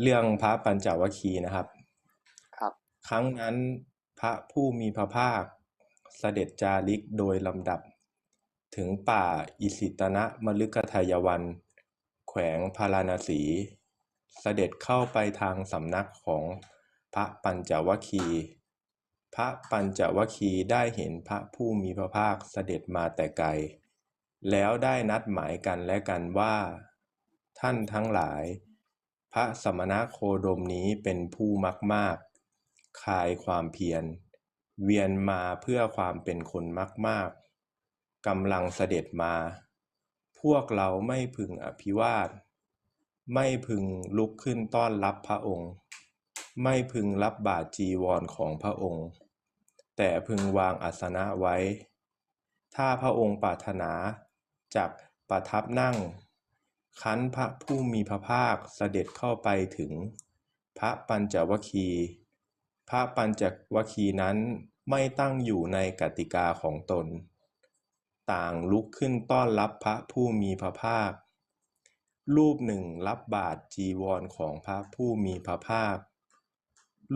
เรื่องพระปัญจวัคคีย์นะครับ ครับ ครั้งนั้นพระผู้มีพระภาคเสด็จจาริกโดยลำดับ ถึงป่าอิสิตนะมฤคทายวัน แขวงพาราณสี เสด็จเข้าไปทางสำนักของพระปัญจวัคคีย์พระปัญจวัคคีย์ได้เห็นพระผู้มีพระภาคเสด็จมาแต่ไกล แล้วได้นัดหมายกันและกันว่า ท่านทั้งหลาย พระสมณะโคดมนี้เป็นผู้มักมากคลายความเพียร เวียนมาเพื่อความเป็นคนมักมากกำลังเสด็จมา พวกเราไม่พึงอภิวาท ไม่พึงลุกขึ้นต้อนรับพระองค์ ไม่พึงรับบาตรจีวรของพระองค์ แต่พึงวางอาสนะไว้ ถ้าพระองค์ปรารถนาจักประทับนั่ง คันพระผู้มีพระภาคเสด็จเข้าไปถึง พระปัญจวคี พระปัญจวคีนั้นไม่ตั้งอยู่ในกติกาของตน ต่างลุกขึ้นต้อนรับพระผู้มีพระภาค รูปหนึ่งรับบาตรจีวรของพระผู้มีพระภาค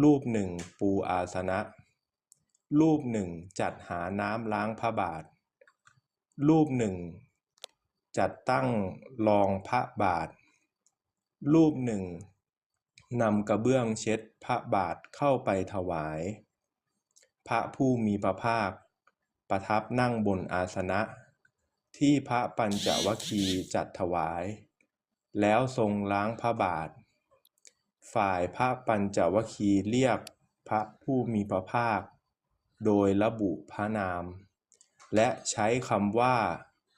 รูปหนึ่งปูอาสนะ รูปหนึ่งจัดหาน้ำล้างพระบาท รูปหนึ่ง จัดตั้งรองพระบาท รูปหนึ่งนำกระเบื้องเช็ดพระบาทเข้าไปถวาย พระผู้มีพระภาค ประทับนั่งบนอาสนะ ที่พระปัญจวคีจัดถวาย แล้วทรงล้างพระบาท ฝ่ายพระปัญจวคีเรียกพระผู้มีพระภาค โดยระบุพระนาม และใช้คำว่า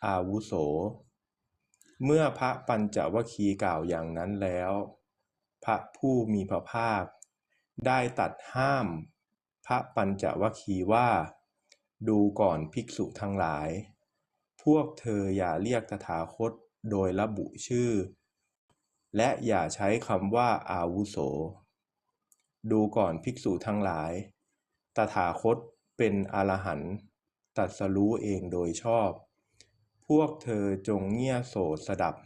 อาวุโส เมื่อพระปัญจวคีกล่าวอย่างนั้นแล้ว พระผู้มีพระภาค ได้ตัดห้าม พระปัญจวคีว่า ดูก่อนภิกษุทั้งหลาย พวกเธออย่าเรียกตถาคตโดยระบุชื่อ และอย่าใช้คำว่าอาวุโส ดูก่อนภิกษุทั้งหลาย ตถาคตเป็นอรหันต์ตรัสรู้เองโดยชอบ พวกเธอจงเงี่ยโสดสดับ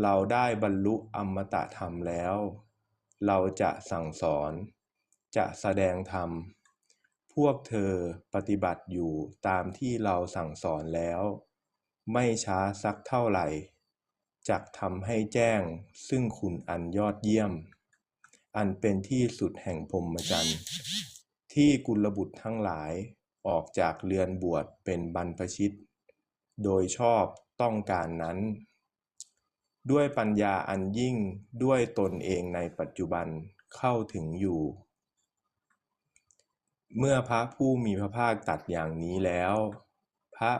เราได้บรรลุอมตะธรรมแล้ว เราจะสั่งสอน จะแสดงธรรม พวกเธอปฏิบัติอยู่ตามที่เราสั่งสอนแล้ว ไม่ช้าสักเท่าไหร่จักทำให้แจ้งซึ่งคุณอันยอดเยี่ยม อันเป็นที่สุดแห่งพรมจรรย์ที่กุลบุตรทั้งหลายออกจากเรือนบวชเป็นบรรพชิต โดยชอบต้องการนั้น ด้วยปัญญาอันยิ่งด้วยตนเองในปัจจุบันเข้าถึงอยู่ เมื่อพระผู้มีพระภาคตัดอย่างนี้แล้ว พระ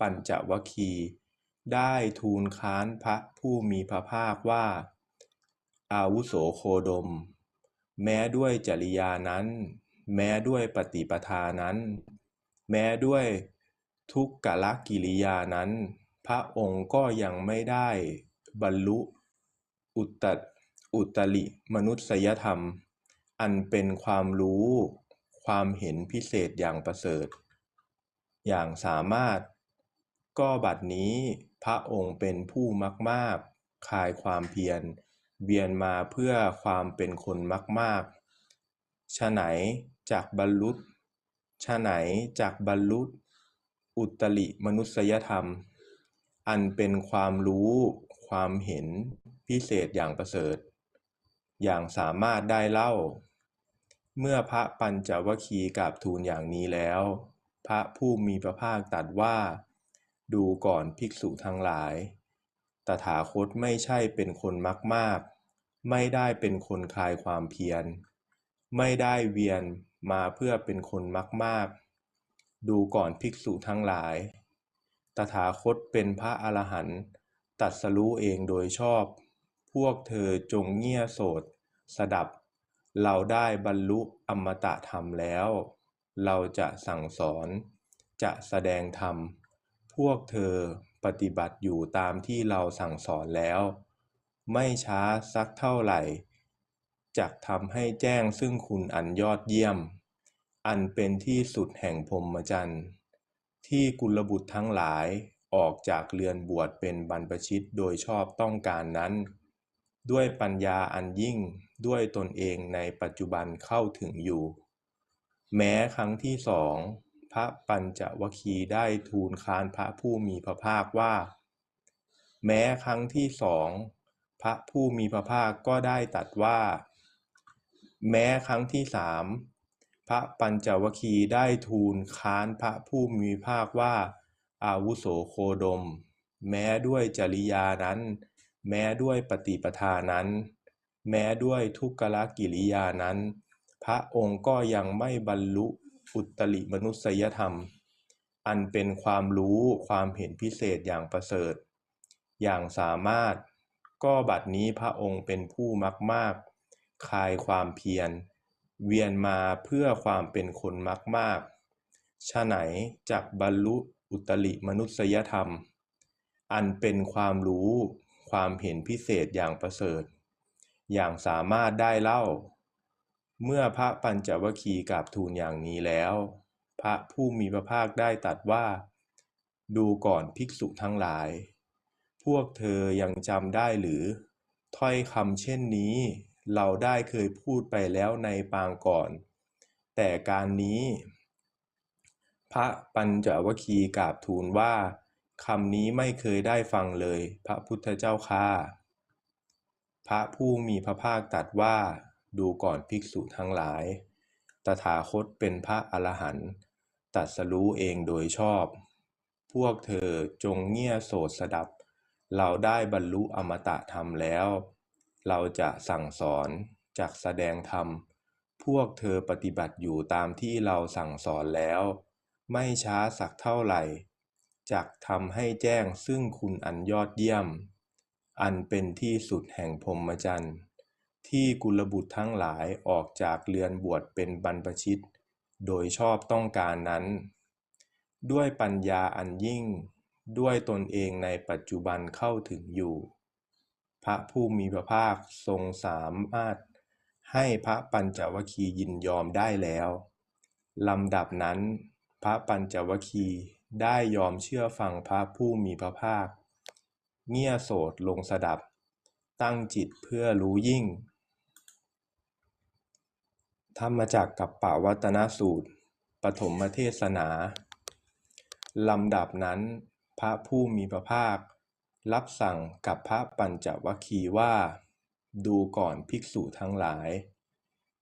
ปัญจวคีได้ทูลค้านพระผู้มีพระภาคว่า อาวุโสโคดม แม้ด้วยจริยานั้น แม้ด้วยปฏิปทานั้น แม้ด้วย ทุกกลกิริยานั้น พระองค์ก็ยังไม่ได้บรรลุอุตตอุตริมนุษยธรรม อันเป็นความรู้ความเห็นพิเศษอย่างประเสริฐ อย่างสามารถ ก็บัดนี้พระองค์เป็นผู้มากๆคลายความเพียรเวียนมาเพื่อความเป็นคนมากๆฉะไหนจากบรรลุฉะไหนจากบรรลุ อุตริมนุษยธรรม อันเป็นความรู้ความเห็นพิเศษอย่างประเสริฐ อย่างสามารถได้เล่า เมื่อพระปัญจวัคคีย์กราบทูลอย่างนี้แล้ว พระผู้มีพระภาคตรัสว่า ดูก่อนภิกษุทั้งหลาย ตถาคตไม่ใช่เป็นคนมักมาก ไม่ได้เป็นคนคลายความเพียร ไม่ได้เวียนมาเพื่อเป็นคนมักมาก ดูก่อนภิกษุทั้งหลาย ตถาคตเป็นพระอรหันต์ตรัสรู้เองโดยชอบ พวกเธอจงเงี่ยโสด สดับ เราได้บรรลุอมตะธรรมแล้ว เราจะสั่งสอน จะแสดงธรรม พวกเธอปฏิบัติอยู่ตามที่เราสั่งสอนแล้ว ไม่ช้าสักเท่าไหร่จักทำให้แจ้งซึ่งคุณอันยอดเยี่ยม อันเป็นที่สุดแห่งพรหมจรรย์ ที่กุลบุตรทั้งหลายออกจากเรือนบวชเป็นบรรพชิตโดยชอบต้องการนั้น ด้วยปัญญาอันยิ่งด้วยตนเองในปัจจุบันเข้าถึงอยู่ แม้ครั้งที่สองพระปัญจวคีได้ทูลคานพระผู้มีพระภาคว่า แม้ครั้งที่สองพระผู้มีพระภาคก็ได้ตรัสว่า แม้ครั้งที่สาม พระปัญจวคีได้ทูลค้านพระผู้มีภาคว่า อาวุโสโคดม แม้ด้วยจริยานั้น แม้ด้วยปฏิปทานั้น แม้ด้วยทุกขลกิริยานั้น พระองค์ก็ยังไม่บรรลุอุตริมนุสยธรรม อันเป็นความรู้ความเห็นพิเศษอย่างประเสริฐ อย่างสามารถก็บัดนี้พระองค์เป็นผู้มักมากคลายความเพียร เวียนมาเพื่อความเป็นคนมักมากฉะไหนจักบรรลุอุตริมนุสยธรรม อันเป็นความรู้ความเห็นพิเศษอย่างประเสริฐ อย่างสามารถได้เล่า เมื่อพระปัญจวคีย์กราบทูลอย่างนี้แล้ว พระผู้มีพระภาคได้ตรัสว่า ดูก่อนภิกษุทั้งหลาย พวกเธอยังจำได้หรือ ถ้อยคำเช่นนี้ เราได้เคยพูดไปแล้วในปางก่อน แต่การนี้ พระปัญจวคีย์กราบทูลว่าคำนี้ไม่เคยได้ฟังเลย พระพุทธเจ้าค่ะพระผู้มีพระภาคตรัสว่า ดูก่อนภิกษุทั้งหลาย ตถาคตเป็นพระอรหันต์ตรัสรู้เองโดยชอบ พวกเธอจงเงี่ยโสดสดับ เราได้บรรลุอมตะธรรมแล้ว เราจะสั่งสอนจักแสดงธรรม พวกเธอปฏิบัติอยู่ตามที่เราสั่งสอนแล้ว ไม่ช้าสักเท่าไหร่จักทำให้แจ้งซึ่งคุณอันยอดเยี่ยม อันเป็นที่สุดแห่งพรหมจรรย์ที่กุลบุตรทั้งหลายออกจากเรือนบวชเป็นบรรพชิต โดยชอบต้องการนั้น ด้วยปัญญาอันยิ่ง ด้วยตนเองในปัจจุบันเข้าถึงอยู่ พระผู้มีพระภาคทรงสามารถให้พระปัญจวคียินยอมได้แล้วลำดับนั้น พระปัญจวคีย์ได้ยอมเชื่อฟังพระผู้มีพระภาค เงี่ยโสดลงสดับ ตั้งจิตเพื่อรู้ยิ่ง ธรรมจักกับป่าวัตนสูตร ปฐมเทศนาลำดับนั้น พระผู้มีพระภาค รับสั่งกับพระปัญจวัคคีย์ว่า ดูก่อนภิกษุทั้งหลาย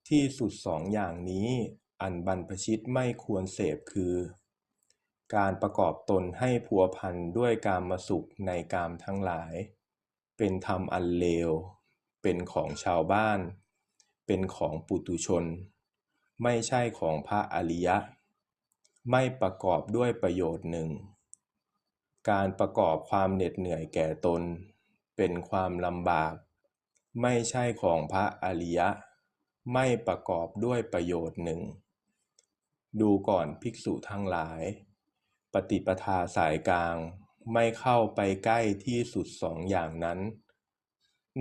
ที่สุดสองอย่างนี้อันบรรพชิตไม่ควรเสพคือ การประกอบตนให้พัวพันด้วยกามาสุขในกามทั้งหลาย เป็นธรรมอันเลว เป็นของชาวบ้าน เป็นของปุตุชน ไม่ใช่ของพระอริยะ ไม่ประกอบด้วยประโยชน์หนึ่ง การประกอบความเหน็ดเหนื่อยแก่ตน เป็นความลำบาก ไม่ใช่ของพระอริยะ ไม่ประกอบด้วยประโยชน์หนึ่ง ดูก่อนภิกษุทั้งหลาย ปฏิปทาสายกลางไม่เข้าไปใกล้ที่สุดสองอย่างนั้น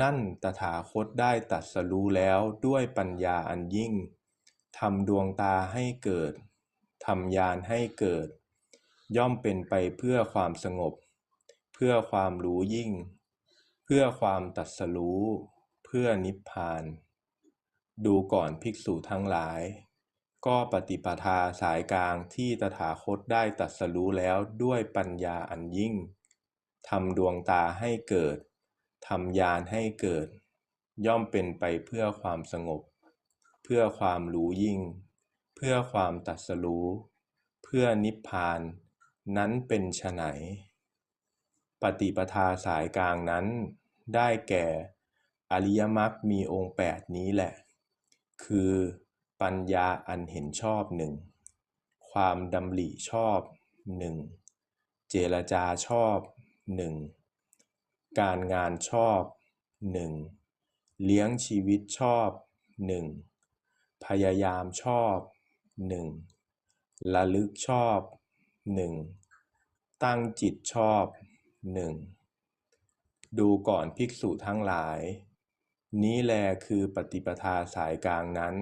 นั่นตถาคตได้ตรัสรู้แล้วด้วยปัญญาอันยิ่งทำดวงตาให้เกิดทำญาณให้เกิด ย่อมเป็นไปเพื่อความสงบ เพื่อความรู้ยิ่ง เพื่อความตรัสรู้ เพื่อนิพพาน ดูก่อนภิกษุทั้งหลาย ก็ปฏิปทาสายกลางที่ตถาคตได้ตรัสรู้แล้วด้วยปัญญาอันยิ่งทำดวงตาให้เกิดทำญาณให้เกิด ย่อมเป็นไปเพื่อความสงบ เพื่อความรู้ยิ่ง เพื่อความตรัสรู้ เพื่อนิพพาน นั้นเป็นไฉนปฏิปทาสายกลางนั้น ได้แก่ อริยมรรคมีองค์แปดนี้แหละ คือปัญญาอันเห็นชอบหนึ่งความดำริชอบหนึ่งเจรจาชอบหนึ่งการงานชอบหนึ่งเลี้ยงชีวิตชอบหนึ่งพยายามชอบหนึ่งระลึกชอบ หนึ่งตั้งจิตชอบหนึ่งดูก่อนภิกษุทั้งหลาย นี้แลคือปฏิปทาสายกลางนั้น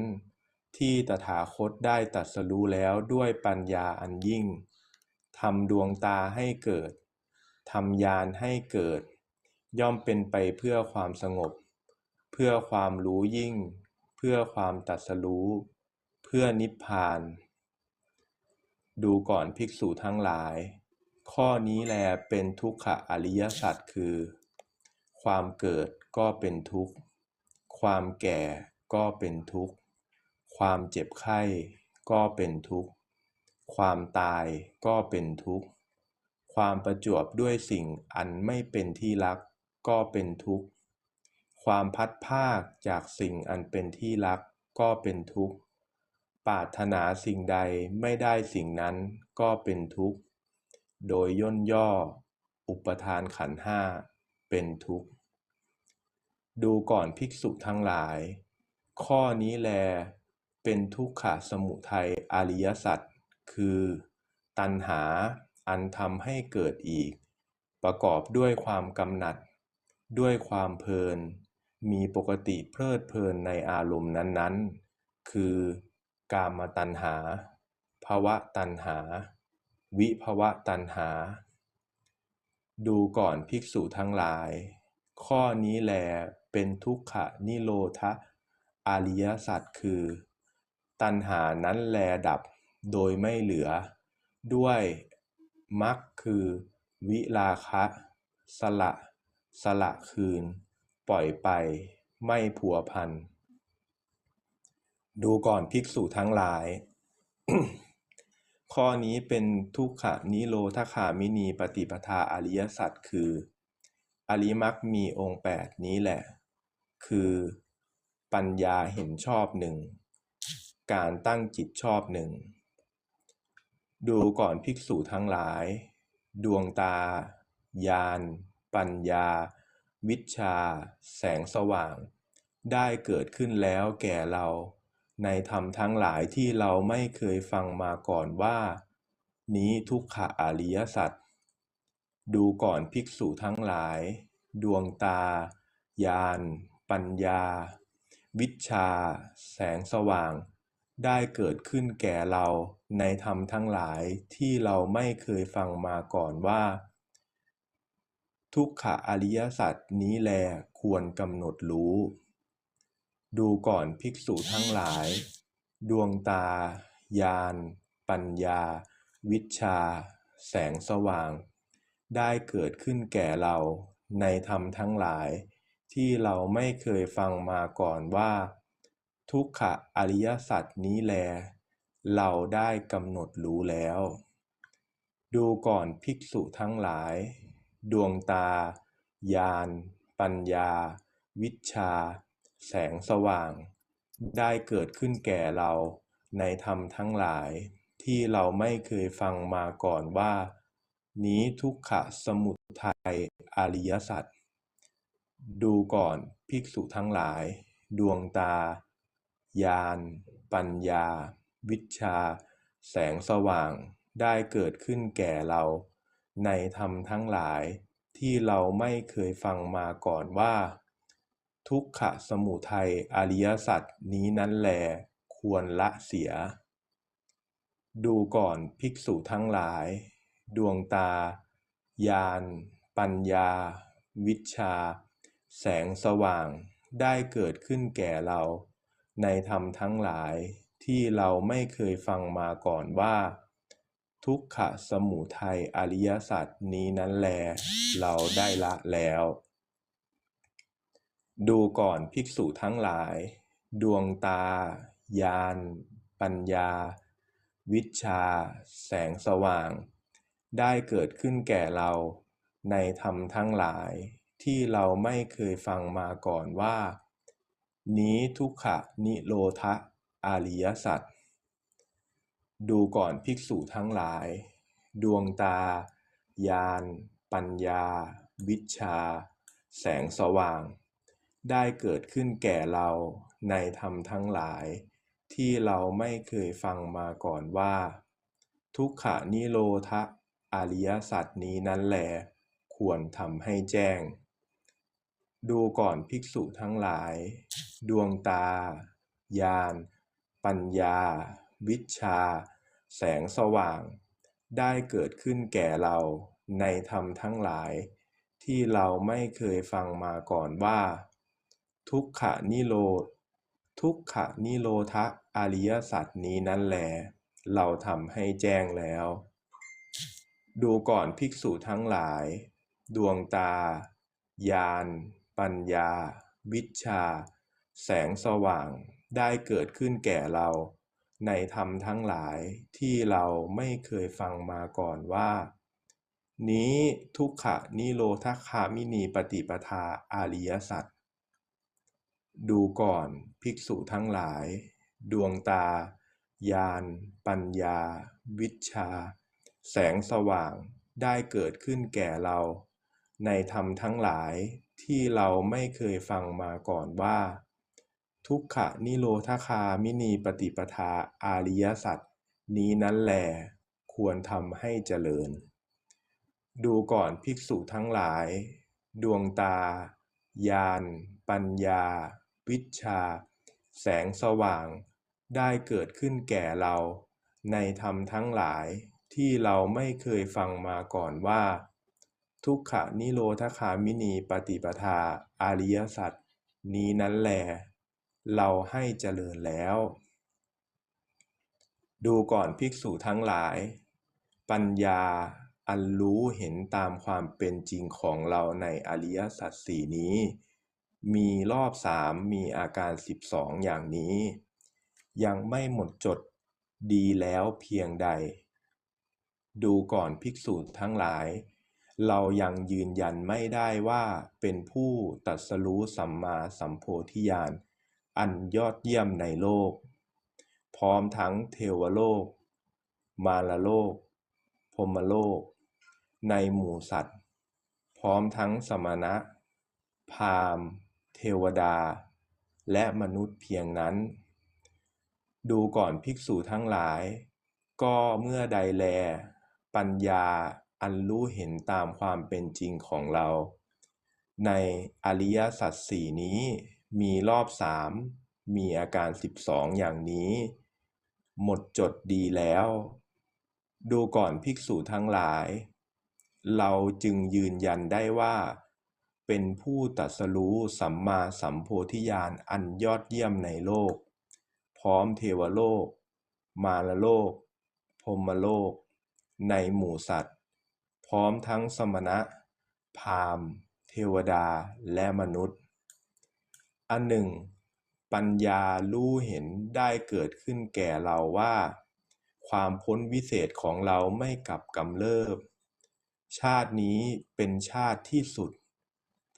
ที่ตถาคตได้ตรัสรู้แล้วด้วยปัญญาอันยิ่งทำดวงตาให้เกิดทำญาณให้เกิด ย่อมเป็นไปเพื่อความสงบ เพื่อความรู้ยิ่ง เพื่อความตรัสรู้ เพื่อนิพพาน ดูก่อนภิกษุทั้งหลาย ข้อนี้แลเป็นทุกขอริยสัจคือ ความเกิดก็เป็นทุกข์ ความแก่ก็เป็นทุกข์ ความเจ็บไข้ก็เป็นทุกข์ ความตายก็เป็นทุกข์ ความประจวบด้วยสิ่งอันไม่เป็นที่รักก็เป็นทุกข์ ความพัดภาคจากสิ่งอันเป็นที่รักก็เป็นทุกข์ ปรารถนาสิ่งใดไม่ได้สิ่งนั้นก็เป็นทุกข์ โดยย่นย่อ อุปทานขันห้าเป็นทุกข์ ดูก่อนภิกษุทั้งหลาย ข้อนี้แล เป็นทุกขะสมุทัยอริยสัจคือ ตัณหาอันทำให้เกิดอีก ประกอบด้วยความกำหนัด ด้วยความเพลิน มีปกติเพลิดเพลินในอารมณ์นั้นๆ คือ กามตัณหา ภวะตัณหา วิภวะตัณหา ดูก่อนภิกษุทั้งหลาย ข้อนี้แลเป็นทุกขะนิโรธอริยสัจคือ ตัณหานั้นแลดับโดยไม่เหลือ ด้วยมรรคคือ วิราคะ สละ สละคืน ปล่อยไปไม่พัวพัน ดูก่อนภิกษุทั้งหลาย ข้อนี้เป็นทุกขนิโรธคามินีปฏิปทาอริยสัจคือ อริมักมีองค์แปดนี้แหละ คือปัญญาเห็นชอบหนึ่ง การตั้งจิตชอบหนึ่ง ดูก่อนภิกษุทั้งหลาย ดวงตา ญาณ ปัญญา วิชา แสงสว่าง ได้เกิดขึ้นแล้วแก่เรา ในธรรมทั้งหลายที่เราไม่เคยฟังมาก่อนว่า นี้ทุกขอริยสัจดูก่อนภิกษุทั้งหลาย ดวงตา ญาณ ปัญญา วิชา แสงสว่าง ได้เกิดขึ้นแก่เราในธรรมทั้งหลายที่เราไม่เคยฟังมาก่อนว่า ทุกขอริยสัจนี้แลควรกำหนดรู้ ดูก่อนภิกษุทั้งหลาย ดวงตา ญาณ ปัญญา วิชา แสงสว่าง ได้เกิดขึ้นแก่เราในธรรมทั้งหลาย ที่เราไม่เคยฟังมาก่อนว่า ทุกขอริยสัจนี้แล เราได้กำหนดรู้แล้ว ดูก่อนภิกษุทั้งหลาย ดวงตา ญาณ ปัญญา วิชา แสงสว่าง ได้เกิดขึ้นแก่เรา ในธรรมทั้งหลาย ที่เราไม่เคยฟังมาก่อนว่า นี้ทุกขะสมุทัยอริยสัจดูก่อนภิกษุทั้งหลาย ดวงตา ญาณ ปัญญา วิชชาแสงสว่างได้เกิดขึ้นแก่เรา ในธรรมทั้งหลาย ที่เราไม่เคยฟังมาก่อนว่า ทุกขะสมุทัยอริยสัจนี้นั้นแล ควรละเสีย ดูก่อนภิกษุทั้งหลาย ดวงตา ญาณ ปัญญา วิชา แสงสว่างได้เกิดขึ้นแก่เรา ในธรรมทั้งหลายที่เราไม่เคยฟังมาก่อนว่า ทุกขะสมุทัยอริยสัจนี้นั้นแล เราได้ละแล้ว ดูก่อนภิกษุทั้งหลาย ดวงตา ญาณ ปัญญา วิชชา แสงสว่าง ได้เกิดขึ้นแก่เรา ในธรรมทั้งหลาย ที่เราไม่เคยฟังมาก่อนว่า นี้ทุกขะนิโรธะอริยสัจดูก่อนภิกษุทั้งหลาย ดวงตา ญาณ ปัญญา วิชชา แสงสว่าง ได้เกิดขึ้นแก่เราในธรรมทั้งหลาย ที่เราไม่เคยฟังมาก่อนว่า ทุกขนิโรธอริยสัจนี้นั้นแหลควรทำให้แจ้ง ดูก่อนภิกษุทั้งหลาย ดวงตา ญาณ ปัญญา วิชา แสงสว่าง ได้เกิดขึ้นแก่เราในธรรมทั้งหลาย ที่เราไม่เคยฟังมาก่อนว่า ทุกขนิโรธทุกขนิโรธอริยสัจนี้นั่นแล เราทำให้แจ้งแล้ว ดูก่อนภิกษุทั้งหลาย ดวงตา ญาณ ปัญญา วิชา แสงสว่างได้เกิดขึ้นแก่เรา ในธรรมทั้งหลายที่เราไม่เคยฟังมาก่อนว่า นี้ทุกขนิโรธคามินีปฏิปทาอาริยสัจ ดูก่อนภิกษุทั้งหลาย ดวงตา ญาณ ปัญญา วิชชา แสงสว่างได้เกิดขึ้นแก่เรา ในธรรมทั้งหลายที่เราไม่เคยฟังมาก่อนว่า ทุกขะนิโรธคามินีปฏิปทาอาริยสัจนี้นั้นแลควรทำให้เจริญ ดูก่อนภิกษุทั้งหลาย ดวงตา ญาณ ปัญญา วิชชา แสงสว่าง ได้เกิดขึ้นแก่เรา ในธรรมทั้งหลายที่เราไม่เคยฟังมาก่อนว่า ทุกขนิโรธคามินีปฏิปทาอาริยสัจนี้นั้นแล เราให้เจริญแล้ว ดูก่อนภิกษุทั้งหลาย ปัญญาอันรู้เห็นตามความเป็นจริงของเราในอริยสัจสี่นี้ มีรอบสามมีอาการสิบสองอย่างนี้ ยังไม่หมดจดดีแล้วเพียงใด ดูก่อนภิกษุทั้งหลาย เรายังยืนยันไม่ได้ว่าเป็นผู้ตรัสรู้สัมมาสัมโพธิญาณ อันยอดเยี่ยมในโลก พร้อมทั้งเทวโลก มารโลกพรมโลก ในหมู่สัตว์ พร้อมทั้งสมณะ พราหมณ์ เทวดา และมนุษย์เพียงนั้น ดูก่อนภิกษุทั้งหลาย ก็เมื่อใดแล ปัญญาอันรู้เห็นตามความเป็นจริงของเรา ในอริยสัจสี่นี้มีรอบสามมีอาการสิบสองอย่างนี้ หมดจดดีแล้ว ดูก่อนภิกษุทั้งหลาย เราจึงยืนยันได้ว่า เป็นผู้ตรัสรู้สัมมาสัมโพธิญาณอันยอดเยี่ยมในโลก พร้อมเทวโลก มารโลกพรมโลก ในหมู่สัตว์ พร้อมทั้งสมณะ พราหมณ์ เทวดาและมนุษย์ อันหนึ่ง ปัญญารู้เห็นได้เกิดขึ้นแก่เราว่า ความพ้นวิเศษของเราไม่กลับกำเริบ ชาตินี้เป็นชาติที่สุด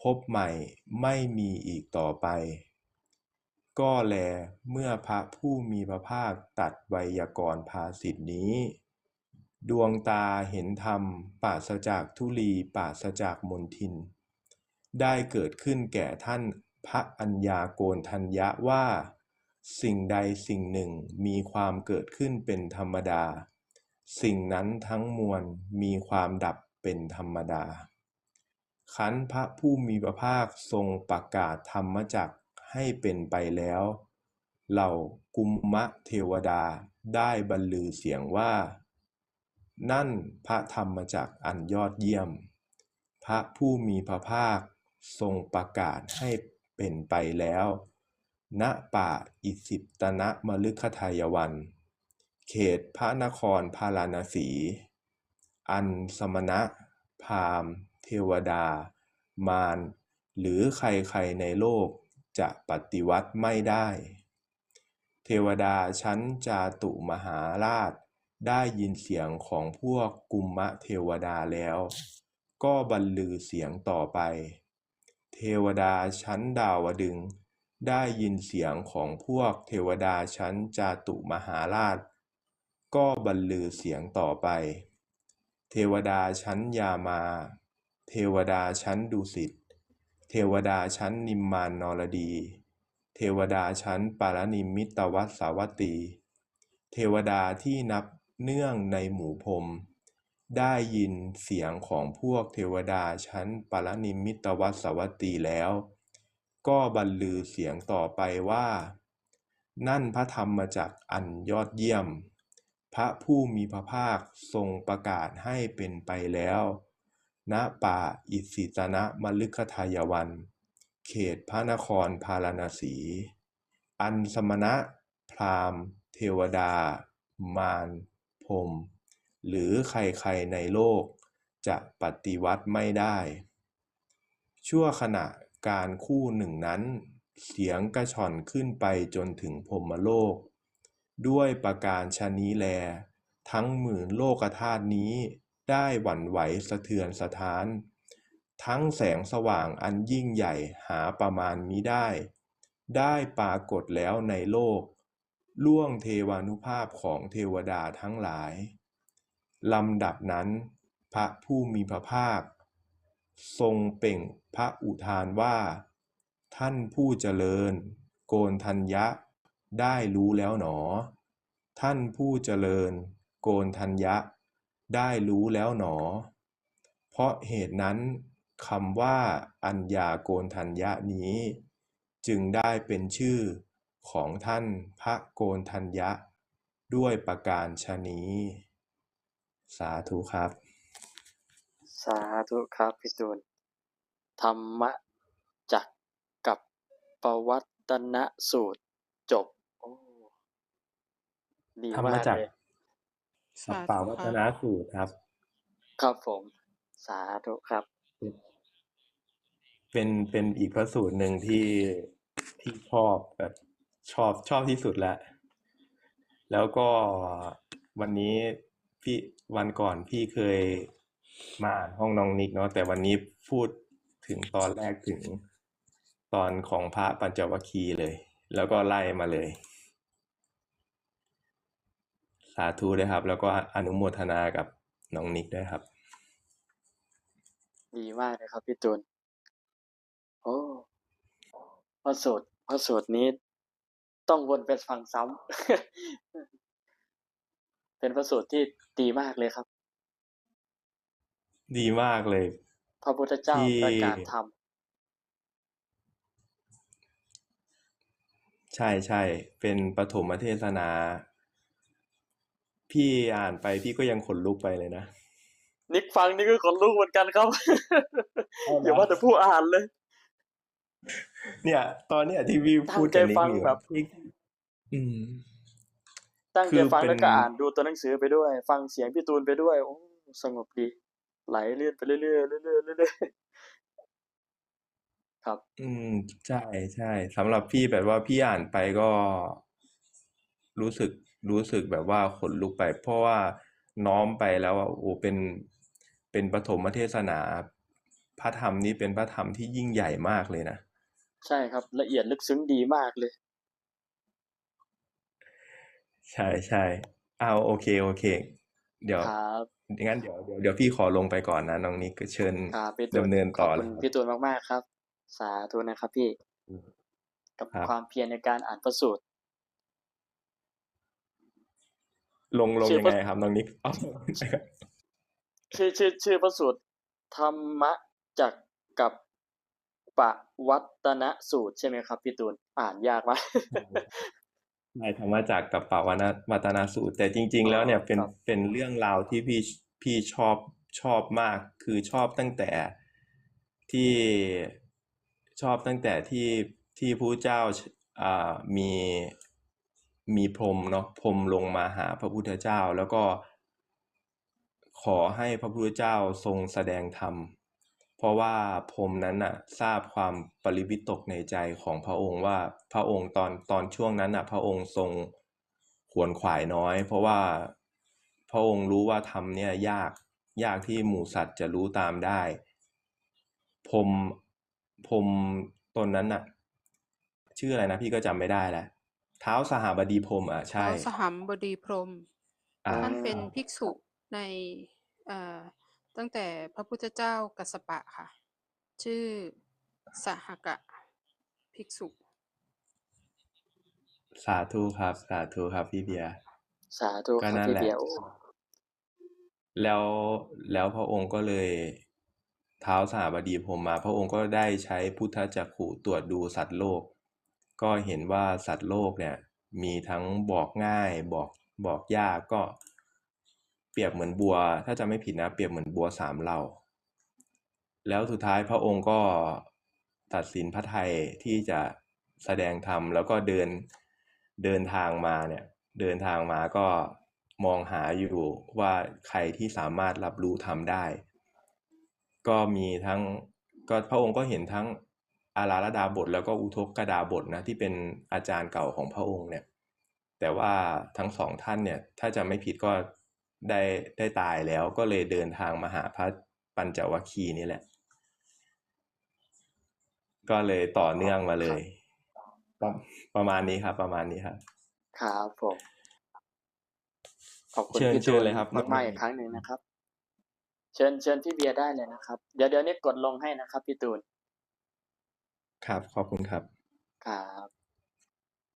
พบใหม่ไม่มีอีกต่อไป ก็แลเมื่อพระผู้มีพระภาคตรัสไวยากรณ์ภาษิตนี้ ดวงตาเห็นธรรมปราศจากทุลีปราศจากมนทิน ได้เกิดขึ้นแก่ท่านพระอัญญาโกณทัญญะว่า สิ่งใดสิ่งหนึ่งมีความเกิดขึ้นเป็นธรรมดา สิ่งนั้นทั้งมวลมีความดับเป็นธรรมดา ขันพระผู้มีพระภาคทรงประกาศธรรมจักให้เป็นไปแล้ว เหล่ากุมมะเทวดาได้บรรลือเสียงว่า นั่นพระธรรมจักอันยอดเยี่ยม พระผู้มีพระภาคทรงประกาศให้เป็นไปแล้ว ณ ป่าอิสิปตนมฤคทายวัน เขตพระนครพาราณสี อันสมณะพาม เทวดา มารหรือใครๆในโลกจะปฏิวัติไม่ได้ เทวดาชั้นจาตุมหาราช ได้ยินเสียงของพวกกุมมะเทวดาแล้ว ก็บรรลือเสียงต่อไป เทวดาชั้นดาวดึง ได้ยินเสียงของพวกเทวดาชั้นจาตุมหาราช ก็บรรลือเสียงต่อไป เทวดาชั้นยามา เทวดาชั้นดุสิต เทวดาชั้นนิมมานนรดี เทวดาชั้นปารนิมิตวัสสาวัตตี เทวดาที่นับเนื่องในหมู่พรมได้ยินเสียงของพวกเทวดาชั้นปารนิมิตวัสสาวัตตีแล้ว ก็บรรลือเสียงต่อไปว่า นั่นพระธรรมจักอันยอดเยี่ยม พระผู้มีพระภาคทรงประกาศให้เป็นไปแล้ว ณป่าอิสิตนมฤคทายวัน เขตพระนครพาราณสี อันสมณะ พราหมณ์ เทวดา มารพรมหรือใครๆในโลก จะปฏิวัติไม่ได้ ชั่วขณะการคู่หนึ่งนั้น เสียงกระฉ่อนขึ้นไปจนถึงพรมโลก ด้วยประการชนี้แล ทั้งหมื่นโลกธาตุนี้ ได้หวั่นไหวสะเทือนสะท้าน ทั้งแสงสว่างอันยิ่งใหญ่หาประมาณมิได้ ได้ปรากฏแล้วในโลก ล่วงเทวานุภาพของเทวดาทั้งหลายลำดับนั้น พระผู้มีพระภาค ทรงเปล่งพระอุทานว่า ท่านผู้เจริญ โกนทัญญะ ได้รู้แล้วหนอ ท่านผู้เจริญ โกนทัญญะ ได้รู้แล้วหนอ เพราะเหตุนั้นคำว่า อัญญาโกนทัญญะนี้ จึงได้เป็นชื่อของท่านพระโกนทัญญะ ด้วยประการชนี้ สาธุครับ สาธุครับพี่ตูนธรรมจักรกับปวัตนสูตรจบโอ้ดีธรรมมากจักรเลย สัปปาวัฒนสูตรครับ ครับผมสาธุครับ เป็นเป็นอีกพระสูตรหนึ่งที่ที่ชอบแบบชอบชอบที่สุดแล้วแล้วก็วันนี้พี่วันก่อนพี่เคยมาอ่านห้องน้องนิกเนาะแต่วันนี้พูดถึงตอนแรกถึงตอนของพระปัญจวัคคีย์เลย แล้วก็ไล่มาเลย สาธุด้วยครับ แล้วก็อนุโมทนากับน้องนิกด้วยครับ ดีมากเลยครับพี่ตูนโอ้พระสูตรพระสูตรนี้ ต้องวนไปฟังซ้ำเป็นพระสูตรที่ดีมากเลยครับ ดีมากเลย พระพุทธเจ้าที่ประกาศธรรมใช่ใช่เป็นปฐมเทศนา พี่อ่านไปพี่ก็ยังขนลุกไปเลยนะ นิกฟังนี่ก็ขนลุกเหมือนกันครับเอาเหรออย่าว่าแต่ผู้อ่านเลย เนี่ย ตอนเนี้ยที่พี่พูดกับนิกตั้งใจฟังอยู่แบบพี่อืมตั้งคืใจอฟังเป็นแล้วก็อ่านดูตัวหนังสือไปด้วย ฟังเสียงพี่ตูนไปด้วยโอ้สงบดี ไหลเลื่อนไปเรื่อยๆเรื่อยๆเรื่อยๆครับ อืมใช่ใช่สำหรับพี่แบบว่าพี่อ่านไปก็รู้สึก รู้สึกแบบว่าขนลุกไป เพราะว่าน้อมไปแล้วว่าโอ้เป็นเป็นปฐมเทศนา พระธรรมนี้เป็นพระธรรมที่ยิ่งใหญ่มากเลยนะใช่ครับ ละเอียดลึกซึ้งดีมากเลย ใช่ใช่เอาโอเคโอเค เดี๋ยวครับงั้นเดี๋ยวเดี๋ยวเดี๋ยวพี่ขอลงไปก่อนนะน้องนิกก็เชิญครับพี่ตูนดำเนินขต่อบอคุเลณยพี่ตูนมากๆครับ สาธุนะครับพี่ กับครับความเพียรในการอ่านพระสูตร ลงลงชื่อยังพระไงครับน้องนิกอ๋อชื่อชื่อชื่อพระสูตรธรรมจักรกับปวัตนสูตรใช่ไหมครับพี่ตูนอ่านยากมากใช่ธรรมจักรกับปวัณวัตนสูตร แต่จริง ๆ แล้วเนี่ยเป็นครับเป็นเรื่องราวที่พี่พี่ชอบชอบมาก คือชอบตั้งแต่ที่ชอบตั้งแต่ที่ที่พระเจ้าอ่ามี มีพรหมเนาะพรหมลงมาหาพระพุทธเจ้าแล้วก็ขอให้พระพุทธเจ้าทรงแสดงธรรม เพราะว่าพรมนั้นน่ะทราบความปริวิตกในใจของพระองค์ว่าพระองค์ตอนตอนช่วงนั้นน่ะพระองค์ทรงขวนขวายน้อย เพราะว่าพระองค์รู้ว่าธรรมเนี่ยยากยากที่หมู่สัตว์จะรู้ตามได้พรมพรมตนนั้นน่ะชื่ออะไรนะพี่ก็จำไม่ได้แหล้ว เท้าวสหบดีพรหมอะใช่ท้าวสหัมบดีพรหมอ่า ท่านเป็นภิกษุในเอ่อตั้งแต่พระพุทธเจ้ากัสสปะค่ะ ชื่อสหกะภิกษุ สาธุครับ สาธุครับพี่เบียร์ สาธุคก็รับนั่นพี่แหละ เบียร์โอ้แล้วแล้วพระองค์ก็เลยเท้าวสหบดีพรหมมา พระองค์ก็ได้ใช้พุทธจักขุตรวจดูสัตว์โลก ก็เห็นว่าสัตว์โลกเนี่ยมีทั้งบอกง่ายบอกบอกยากก็เปรียบเหมือนบัว ถ้าจะไม่ผิดนะเปรียบเหมือนบัวสามเหล่า แล้วสุดท้ายพระองค์ก็ตัดสินพระไทยที่จะแสดงธรรมแล้วก็เดินเดินทางมาเนี่ยเดินทางมาก็มองหาอยู่ว่าใครที่สามารถรับรู้ธรรมได้ ก็มีทั้งก็พระองค์ก็เห็นทั้ง อาราลดาบทแล้วก็อุทกกดาบทนะที่เป็นอาจารย์เก่าของพระองค์เนี่ยแต่ว่าทั้งสองท่านเนี่ยถ้าจะไม่ผิดก็ได้ได้ตายแล้วก็เลยเดินทางมาหาพระปัญจวัคคีย์นี่แหละ ก็เลยต่อเนื่องมาเลย ประประมาณนี้ครับ ประมาณนี้ครับครับผมขอบคุณเชิญพี่เชิตูญนเลยครับมากๆอีกครั้งหนึ่งนะครับ เชิญเชิญพี่เบียร์ได้เลยนะครับ เดี๋ยวเดี๋ยวนี้กดลงให้นะครับพี่ตูน ครับ ขอบคุณครับ ครับ